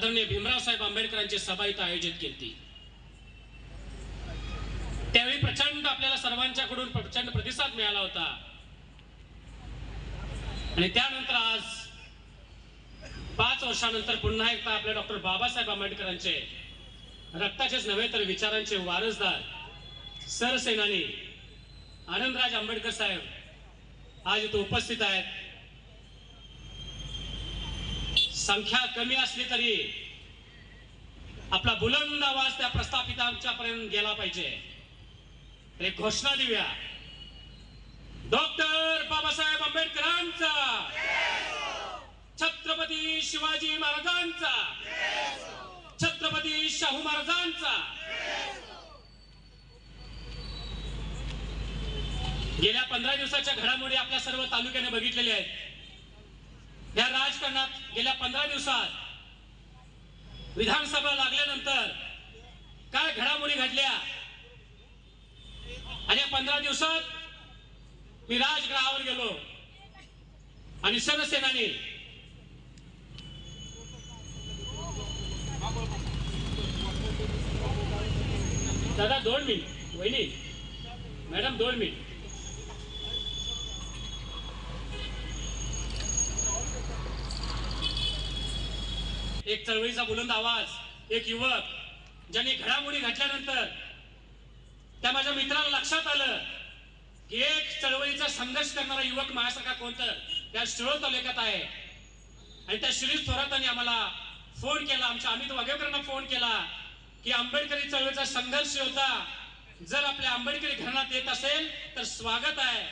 आदरणीय भीमराव साहेब आंबेडकरांची सभा इथं आयोजित केली. त्यावेळी प्रचंड आपल्याला सर्वांच्याकडून प्रचंड प्रतिसाद मिळाला होता. आणि त्यानंतर आज पाच वर्षानंतर पुन्हा एकदा आपल्या डॉक्टर बाबासाहेब आंबेडकरांचे रक्ताचेच नव्हे तर विचारांचे वारसदार सरसेनानी आनंदराज आंबेडकर साहेब आज इथे उपस्थित आहेत. संख्या कमी असली तरी आपला बुलंद आवाज त्या प्रस्थापितांच्या पर्यंत गेला पाहिजे. एक घोषणा देऊया. डॉक्टर बाबासाहेब आंबेडकरांचा. छत्रपती शिवाजी महाराजांचा. छत्रपती शाहू महाराजांचा. गेल्या पंधरा दिवसाच्या घडामोडी आपल्या सर्व तालुक्याने बघितलेल्या आहेत. या राजकारणात गेल्या पंधरा दिवसात विधानसभा लागल्यानंतर काय घडामोडी घडल्या? आणि या पंधरा दिवसात मी राजगृहावर गेलो. आणि सरसेनानी दादा दोन मिनिट. वहिनी मॅडम दोन मिनिट. एक चळवळीचा बुलंद आवाज एक युवक ज्यांनी घडामोडी घातल्यानंतर त्या माझ्या मित्राला लक्षात आलं. की एक चळवळीचा संघर्ष करणारा युवक माझ्यासारखा कोणतं? त्या शिरोळ तालुक्यात आहे. आणि त्या शिरीष थोरातांनी आम्हाला फोन केला आमच्या अमित वाघेकरांना फोन केला की आंबेडकरी चळवळीचा संघर्ष होता. जर आपल्या आंबेडकरी घराण्यात येत असेल तर स्वागत आहे.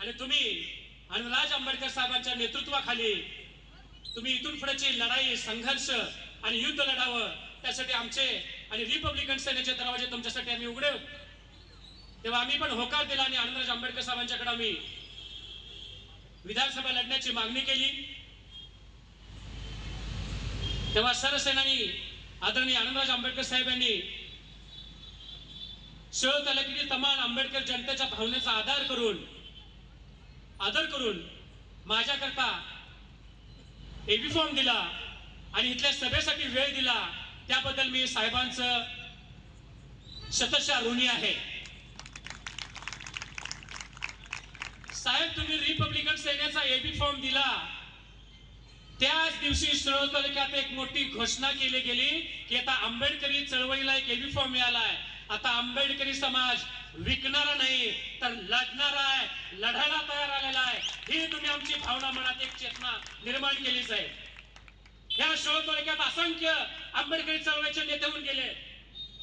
आणि तुम्ही आणि राज आंबेडकर साहेबांच्या नेतृत्वाखाली तुम्ही इथून पुढेची लढाई संघर्ष आणि युद्ध लढावं त्यासाठी आमचे आणि रिपब्लिकन सेनेचे दरवाजे तुमच्यासाठी आम्ही उघडे. तेव्हा आम्ही पण होकार दिला आणि आनंदराज आंबेडकर साहेबांच्याकडे आम्ही विधानसभा लढण्याची मागणी केली. तेव्हा सरसेनानी आदरणीय आनंदराज आंबेडकर साहेब यांनी शहर तालुक्यातील तमाम आंबेडकर जनतेच्या भावनेचा आधार करून आदर करून माझ्याकरता एबी फॉर्म दिला आणि इथल्या सभेसाठी वेळ दिला त्याबद्दल मी साहेबांचं शतशा ऋणी आहे. साहेब तुम्ही रिपब्लिकन सेनेचा एबी फॉर्म दिला. त्याच दिवशी शिरोळ तालुक्यात एक मोठी घोषणा केली गेली की आता आंबेडकरी चळवळीला एक एबी फॉर्म मिळालाय. आता आंबेडकरी समाज विकणारा नाही तर लढणारा आहे लढायला तयार आलेला आहे. ही तुम्ही आमची भावना मनात एक चेतना निर्माण केलीच आहे या शिरोळ तालुक्यात असंख्य आंबेडकरी चळवळीचे नेते होऊन गेले.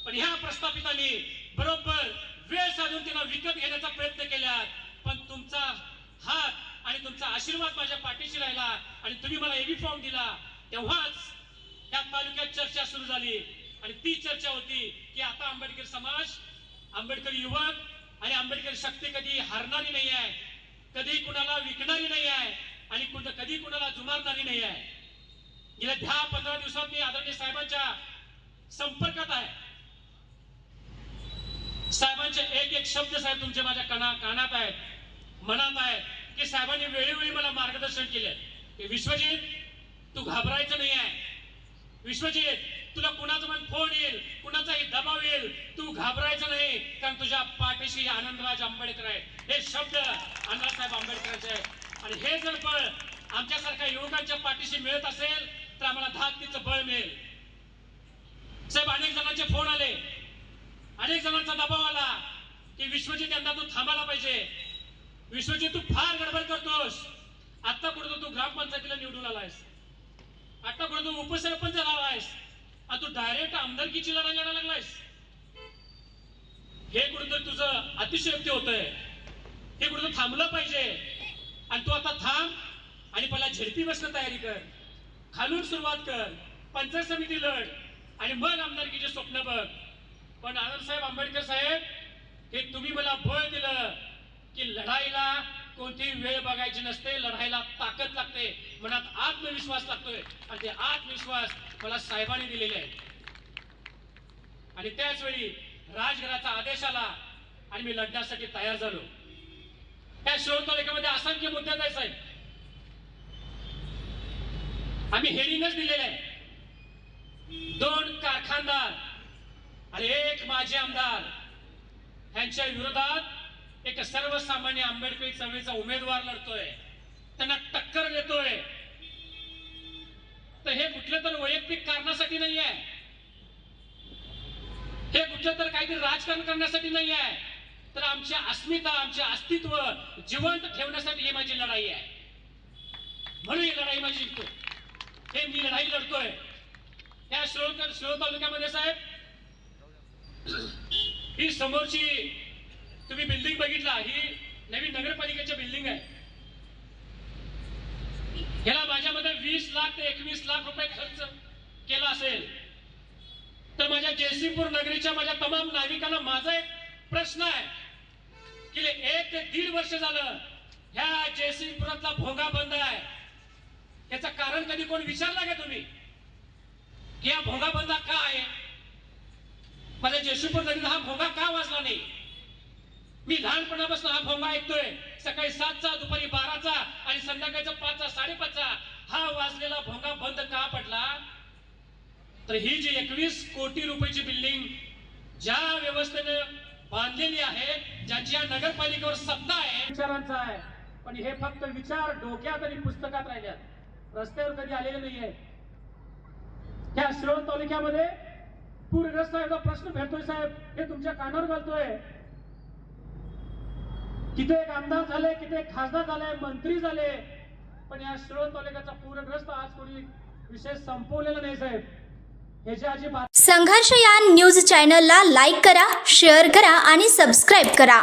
पण ह्या प्रस्थापितांनी बरोबर वेळ साधून त्यांना विकत घेण्याचा प्रयत्न केला. पण तुमचा हात आणि तुमचा आशीर्वाद माझ्या पाठीशी राहिला आणि तुम्ही मला एबी फॉर्म दिला. तेव्हाच या तालुक्यात चर्चा सुरू झाली. आणि ती चर्चा होती की आता आंबेडकर समाज आंबेडकर युवक आणि आंबेडकर शक्ती कधी हारणारी नाही आहे कधी कुणाला विकणारी नाही आहे आणि कुठं कधी कुणाला जुमारणारी नाही आहे. गेल्या दहा पंधरा दिवसात मी आदरणीय साहेबांच्या संपर्कात आहे. साहेबांचे एक एक शब्द साहेब तुमचे माझ्या काना कानात आहेत मनात आहेत की साहेबांनी वेळोवेळी मला मार्गदर्शन केले की विश्वजित तू घाबरायचं नाही आहे. विश्वजित तुला कुणाचा पण फोन येईल? कुणाचाही दबाव येईल? तू घाबरायचं नाही कारण तुझ्या पाठीशी आनंदराज आंबेडकर आहे हे शब्द अण्णासाहेब आंबेडकरांचे आहे आणि हे जर बळ आमच्यासारख्या युवकांच्या पाठीशी मिळत असेल तर आम्हाला धाकतीचं बळ मिळेल. साहेब अनेक जणांचे फोन आले. अनेक जणांचा दबाव आला की विश्वजित यंदा तू थांबायला पाहिजे. विश्वजित तू फार गडबड करतोस. आता कुठं तू ग्रामपंचायतीला निवडून आलायस? आता कुठं तू उपसरपंच आहेस? आणि तू डायरेक्ट आमदारकीची लढाई लढायला लागलायस. हे कुठं तुझं अतिशयोक्ती होत आहे हे कुठं थांबलं पाहिजे. आणि तू आता थांब आणि पहिला झेडपी बसणं तयारी कर. खालून सुरुवात कर. पंचायत समिती लढ आणि मग आमदारकीचे स्वप्न बघ. पण आनंदसाहेब आंबेडकर साहेब हे तुम्ही मला बळ दिलं की लढाईला कोणती वेळ बघायची नसते. लढाईला ताकद लागते. मनात आत्मविश्वास लागतोय. आणि ते आत्मविश्वास मला साहेबांनी दिलेले आहे आणि त्याच वेळी राजघराचा आदेश आला आणि मी लढण्यासाठी तयार झालो. त्या शिरोळ असंख्य मुद्द्यात आहे साहेब. आम्ही हेडिंगच दिलेले आहे दोन कारखानदार आणि एक माजी आमदार यांच्या विरोधात एक सर्वसामान्य आंबेडकरी चळवळीचा उमेदवार लढतोय. त्यांना टक्कर देतोय. तर हे कुठल्या तर वैयक्तिक कारणासाठी नाही आहे. हे कुठलं तर काहीतरी राजकारण करण्यासाठी नाही आहे. तर आमची अस्मिता आमचे अस्तित्व जिवंत ठेवण्यासाठी ही माझी लढाई आहे. म्हणून ही लढाई माझी जिंकतो. हे मी लढाई लढतोय. या शिरोळ शिरोळ तालुक्यामध्ये साहेब ही समोरची तुम्ही बिल्डिंग बघितला ही नवीन नगरपालिकेची बिल्डिंग आहे. याला माझ्यामध्ये वीस लाख ते एकवीस लाख रुपये खर्च केला असेल. तर माझ्या जयसिंगपूर नगरीच्या माझ्या तमाम नाविकांना माझा एक प्रश्न आहे की एक ते दीड वर्ष झालं ह्या जयसिंगपुरातला भोंगा बंद आहे. याचं कारण कधी कोण विचारला का तुम्ही? की हा भोंगा बंद का आहे? माझ्या जयसिंगपूर नगरीला हा भोंगा का वाजला नाही? मी लहानपणापासून हा भोंगा ऐकतोय. सकाळी सातचा दुपारी बाराचा आणि संध्याकाळचा पाचचा साडेपाचचा हा वाजलेला भोंगा बंद का पडला? तर ही जी एकवीस कोटी रुपयाची बिल्डिंग ज्या व्यवस्थेनं बांधलेली आहे ज्याची या नगरपालिकेवर सत्ता आहे विचारांचा आहे. पण हे फक्त विचार डोक्यात आणि पुस्तकात राहिल्यात. रस्त्यावर कधी आलेले नाहीये. त्या शिरोळ तालुक्यामध्ये पूरग्रस्त प्रश्न भेटतोय साहेब. हे तुमच्या कानावर घालतोय. कित्येक आमदार झाले कित्येक खासदार झाले मंत्री झाले. पण या शिरोळ तालुक्याचा पूरग्रस्त आज कोणी विशेष संपवलेला नाही साहेब. ह्याची अजिबात संघर्ष या न्यूज चॅनलला लाईक करा शेअर करा आणि सबस्क्राईब करा.